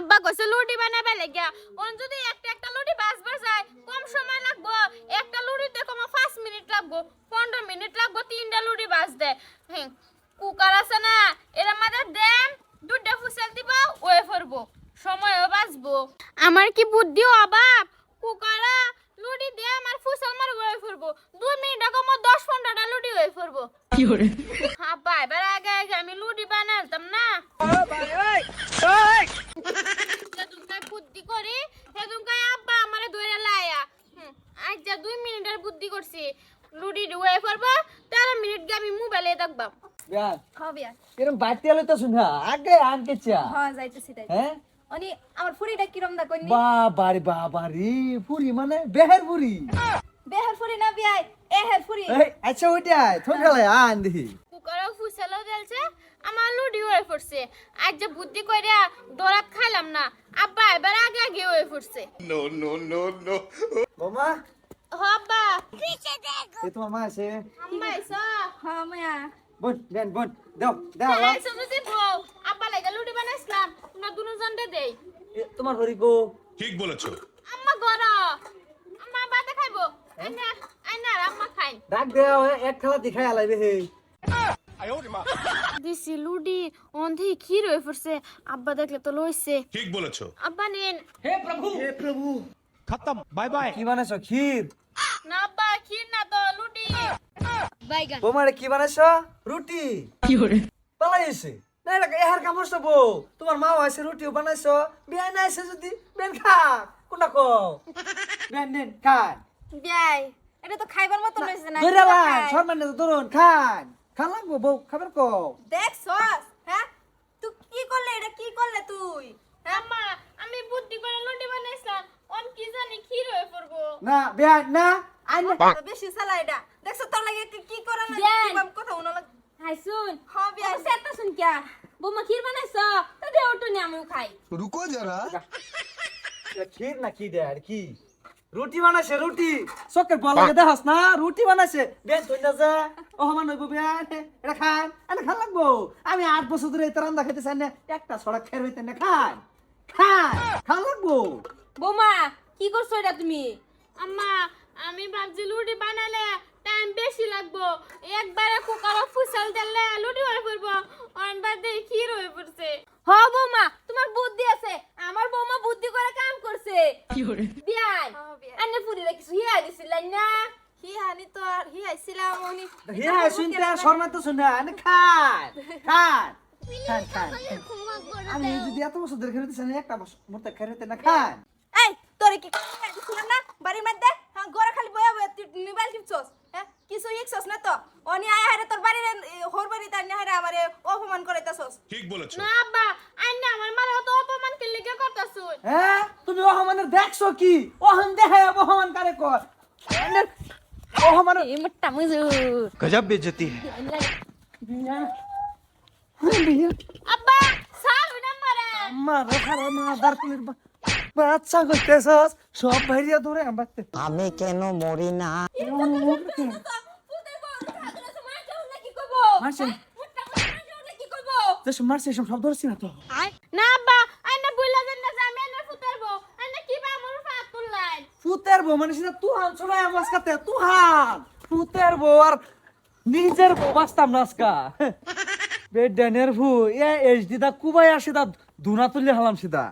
আব্বা কইছে, লুডি বানাবে লাগিয়া? ওন যদি একটা একটা লুডি বাজবার যায়, কম সময় লাগবো, একটা লুডিতে কম 5 মিনিট লাগবো 15 মিনিট লাগবো, তিনটা লুডি বাজতে হ্যাঁ কুকার আছে না, এর মধ্যে দেন দুটা ফুসেল দিব, ওয়ে ফরবো, সময়ও বাঁচবো। আমার কি বুদ্ধি অভাব? কুকারা লুডি দিয়ে আমার ফুসেল মার ওয়ে ফরবো। দুই মিনিট কম 10 15টা লুডি ওয়ে ফরবো। আব্বা এবার আগে আগে আমি লুডি বানাতাম না সেদিনকার বুদ্ধি করি সেদিনকার আব্বা আমারে ধরে লায়া হুম, আজ যা দুই মিনিটের বুদ্ধি করছি লুডি ডুয়ে করব তেরো মিনিট গে তো শুনা আগে আনকে চা। হ্যাঁ যাইতেছি তাই হ্যাঁ? অনি আমার ফুরিটা কিরম দা কইনি? বাবারে বাবারে পুরি মানে বেহের পুরি বেহার ফুরি না বিয়াই এহের ফুরি এই আচ্ছা আন কুকারও জ্বলছে আমার লুডি হয়ে পড়ছে আজ যে বুদ্ধি কইরা দরাত খাইলাম না আব্বা এবার আগে আগে হয়ে পড়ছে মামা হ আব্বা। এই তোমার মা আছে? আম্মা এসো। হ্যাঁ মায়া দাও দাও হ্যাঁ সুজি বউ আব্বা লুডি বানাইছিলাম তোমরা দুজন দে দেই তোমার হরি গো ঠিক বলেছ আম্মা গর আম্মা বাতে খাইবো আইনা আম্মা খাই ডাক দেও এক খেলা দেখাই আলাইবে হে দিছি লুডি অন্ধি কি রয়ে পড়ছে আব্বা দেখলে তো লইছে ঠিক বলেছ আব্বা নেন হে প্রভু হে প্রভু খতম বাই বাই কি বানাইছো ক্ষীর না বাইগান। বোমারে কি বানাইছো? রুটি। কি করে পালাইছে না এটা এহার কামড় বউ তোমার মা আছে রুটিও বানাইছো। বিয়াই না আছে যদি বেন খা। কোনটা কো বেন নেন খান বিয়াই এটা তো খাইবার মতো লইছে না ধরে লান সম্মান তো ধরুন খান খান লাগবো বউ খাবার কো দেখ সস হ্যাঁ? তুই কি করলে এটা? কি করলে তুই? আম্মা আমি বুদ্ধি করে লুডি বানাইছিলাম। অন কি জানি ক্ষীর হয়ে পড়ব। না বেয়াই না। আইন তোর বেশি সালা এটা। দেখছ তোর লাগে কি- কি করে না বিয়াই। কীভাবে কথা উনো লাগ হাই শুন হ্যাঁ সেটা শুন কিয়া বৌমা ক্ষীর বানাইছো তো দে ওটো নি আমিও খাই রুকো যারা ক্ষীর না কি দে আর কি রুটি বানাইছে রুটি চকের বলাকে দেখাস না রুটি বানাইছে বেন তুই না যা হইব বেন এটা খান এটা খান লাগবো আমি আট বছর ধরে এটা রান্না খেতে চাই না একটা ছড়া খের হইতে না খান খান খান লাগবো বৌমা কি করছ এটা তুমি আম্মা আমি ভাবছি লুডি বানালে টাইম বেশি লাগবো। একবারে কুকারে ফুসল দিলে লুডি হয়ে পড়ব। অনবার দিয়ে ক্ষীর হয়ে পড়ছে। হ বৌমা তোমার বুদ্ধি আছে। আমার বৌমা বুদ্ধি করে কাম করছে। কি করে? বিয়াই হ্যাঁ। আন্নে পুরি কিছু হিয়া দিছিলেন না? হি হানি তো আর হি আইছিলাম উনি হিয়া শুনতে আর শর্মা তো শুনে আনে খান খান খান খান। আমি যদি এত বছর ধরে খেতে চাই না একটা বছর মতো খেতে না খান। এই তোরে কি দিছিলাম না? বাড়ির মধ্যে? হ্যাঁ ঘরে খালি বয়া বয়া মোবাইল টিপছস। হ্যাঁ? কিছু ইকসস না তো। অনি আয় হারে তোর বাড়ির হোর বাড়ি তার না হারে আমারে অপমান করাইতাছস। ঠিক বলেছ। না আব্বা আই না আমার মারে অত অপমান কে লিগে করতাছস হ্যাঁ? তুমি অপমানের দেখছ কি? অহন দেখায় অপমান করে কর? অপমান এই মুট্টা মুজু গজব বেজতি হ্যাঁ, আব্বা সাউ না মারা মারা খারাপ মাদার তুমি বাচ্চা করতেছস? সব ভাইরিয়া ধরে আমি কেন মরি না? মারছে। তো মারছে সব শব্দ হচ্ছে না তো। না আব্বা আইনা বুইলা দেন না আমি এনে ফুটারবো আইনা কি বা আমার ফাত তুললাই ফুতের মানে সেটা তুহান শোনায় আমার কাছে তুহান ফুতের বউ আর নিজের বউ বাঁচতাম না আজকা। বেডানের ভু এ এস দিদা কুবাই আসি দা দুনা তুলে হালাম সিধা